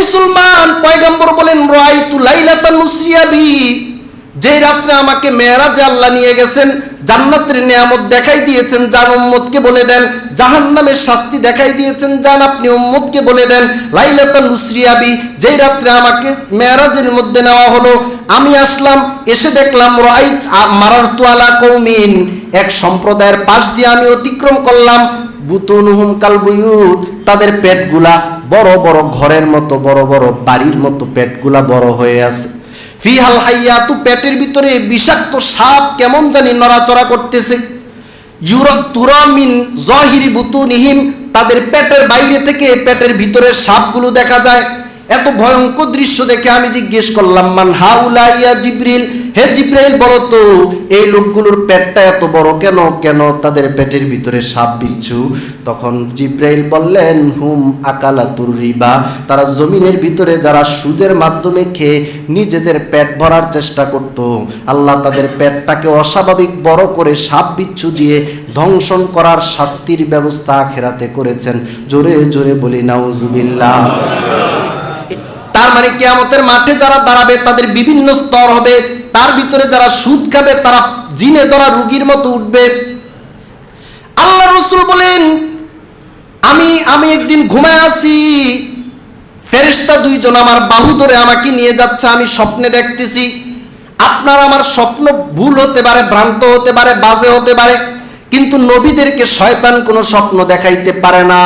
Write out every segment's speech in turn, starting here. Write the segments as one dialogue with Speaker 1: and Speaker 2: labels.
Speaker 1: মুসলমান পয়গম্বর বলেন, রাইতু লাইলাতান মুসরিয়াবি যে রাত্রে আমাকে মেয়েরাজে আল্লাহ নিয়ে গেছেন, জান্নাতের নিয়ামত দেখাই দিয়েছেন, জান উম্মতকে বলে দেন, জাহান্নামের শাস্তি দেখাই দিয়েছেন, জান আপনি উম্মতকে বলে দেন, লাইলাতান মুসরিয়াবি যেই রাত্রে আমাকে মেয়েরাজের মধ্যে নেওয়া হলো, আমি আসলাম, এসে দেখলাম, রাইত মারার তুয়ালা কৌমিন। এক সম্প্রদায়ের পাশ দিয়ে আমি অতিক্রম করলাম, বুতুনুহুম কালবুয়ুত তাদের পেটগুলা বড় বড় ঘরের মতো, বড় বড় বাড়ির মতো পেটগুলা বড় হয়ে আছে। ফিহাল হাইয়াতু পেটের ভিতরে বিষাক্ত সাপ কেমন জানি নড়াচড়া করতেছে। ইউরা তুরামিন জহিরি বুতুনিহিম, তাদের পেটের বাইরে থেকে পেটের ভিতরের সাপগুলো দেখা যায়। এত ভয়ঙ্কর দৃশ্য দেখে আমি জিজ্ঞেস করলাম, মান হাউলা ইয়া জিব্রিল? হে জিব্রাইল, বলো তো, এই লোকগুলোর পেটটা এত বড় কেন? কেন তাদের পেটের ভিতরে সাপ বিচ্ছু? তখন জিব্রাইল বললেন, হুম, আকালাতুর রিবা। তারা জমিনের ভিতরে যারা সুদের মাধ্যমে খেয়ে নিজেদের পেট ভরার চেষ্টা করত। আল্লাহ তাদের পেটটাকে অস্বাভাবিক বড় করে সাপ বিচ্ছু দিয়ে ধ্বংসন করার শাস্তির ব্যবস্থা আখেরাতে করেছেন। জোরে জোরে বলি, নাউজুবিল্লাহ। তার মানে কেয়ামতের মাঠে যারা দাঁড়াবে, তাদের বিভিন্ন স্তর হবে। তার ভিতরে যারা সুদ খাবে, তারা জিনে ধরা রুগীর মতো উঠবে। আল্লাহ রসুল বলেন, আমি আমি একদিন ঘুমায় আসি, ফেরেশতা দুইজন আমার বাহু ধরে আমাকে নিয়ে যাচ্ছে, আমি স্বপ্নে দেখতেছি। আপনার আমার স্বপ্ন ভুল হতে পারে, ভ্রান্ত হতে পারে, বাজে হতে পারে, কিন্তু নবীদেরকে শয়তান কোনো স্বপ্ন দেখাইতে পারে না।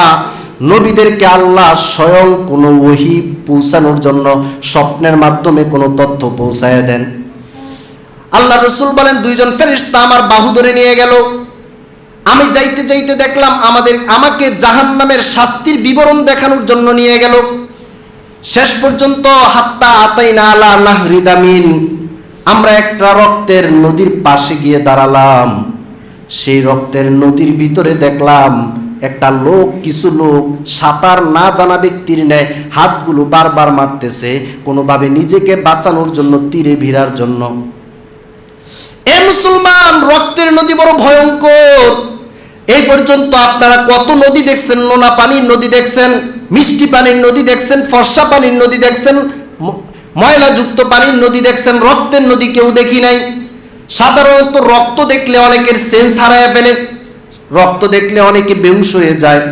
Speaker 1: নবীদেরকে আল্লাহ স্বয়ং কোনো ওহি পৌঁছানোর জন্য স্বপ্নের মাধ্যমে কোনো তথ্য পৌঁছায় দেন। আল্লাহ রসুল বলেন, দুইজন ফেরিস্তা আমার বাহু ধরে নিয়ে গেল। আমি যাইতে যাইতে দেখলাম আমাদের, আমাকে জাহান্নামের শাস্তির বিবরণ দেখানোর জন্য নিয়ে গেল। শেষ পর্যন্ত, হাত্তা আতাই না আলা নাহরিদামিন আমরা একটা রক্তের নদীর পাশে গিয়ে দাঁড়ালাম। সেই রক্তের নদীর ভিতরে দেখলাম একটা লোক, কিছু লোক সাঁতার না জানা ব্যক্তির ন্যায় হাতগুলো বারবার মারতেছে, কোনোভাবে নিজেকে বাঁচানোর জন্য তীরে ভিড়ার জন্য। এ মুসলমান, রক্তের নদী বড় ভয়ঙ্কর। এই পর্যন্ত আপনারা কত নদী দেখছেন? নোনা পানির নদী দেখছেন, মিষ্টি পানির নদী দেখছেন, ফর্সা পানির নদী দেখছেন ময়লাযুক্ত পানির নদী দেখছেন, রক্তের নদী কেউ দেখি নাই। সাধারণত রক্ত দেখলে অনেকের সেন্স হারায় ফেলে। রক্ত দেখলে অনেকে বেহুশ হয়ে যায়।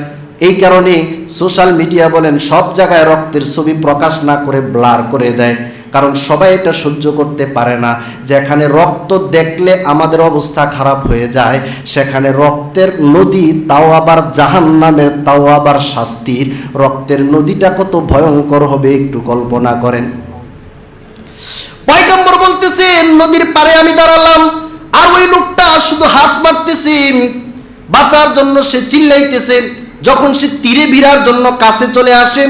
Speaker 1: এই কারণে সোশ্যাল মিডিয়া বলেন, সব জায়গায় রক্তের ছবি প্রকাশ না করে ব্লার করে দেয়। কারণ সবাই এটা সহ্য করতে পারে না। যেখানে রক্ত দেখলে আমাদের অবস্থা খারাপ হয়ে যায়, সেখানে রক্তের নদী, তাও আবার জাহান নামের তাও আবার শাস্তির। রক্তের নদীটা কত ভয়ঙ্কর হবে একটু কল্পনা করেন। পয়গম্বর বলতেছে নদীর পারে আমি দাঁড়ালাম, আর ওই লোকটা শুধু হাত মারতেছে বাঁচার জন্য সে চিল্লাইতেছে, যখন সে তীরে ভিড়ার জন্য কাছে চলে আসে,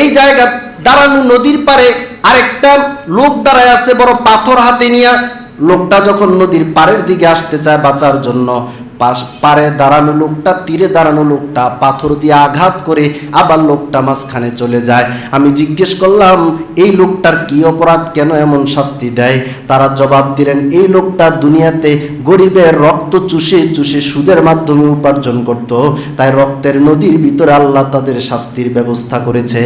Speaker 1: এই জায়গা দাঁড়ানো নদীর পারে আরেকটা লোক দাঁড়ায় আছে বড় পাথর হাতে নিয়ে। লোকটা যখন নদীর পাড়ের দিকে আসতে চায় বাঁচার জন্য পাড়ে দাঁড়ানো লোকটা, তীরে দাঁড়ানো লোকটা, পাথর দিয়ে আঘাত করে আবার লোকটা মাঝখানে চলে যায়। আমি জিজ্ঞেস করলাম, এই লোকটার কি অপরাধ? কেন এমন শাস্তি দেয়? তারা জবাব দিলেন, এই লোকটা দুনিয়াতে গরিবের রক্ত চুষে চুষে সুদের মাধ্যমে উপার্জন করত। তাই রক্তের নদীর ভিতরে আল্লাহ তাদের শাস্তির ব্যবস্থা করেছে।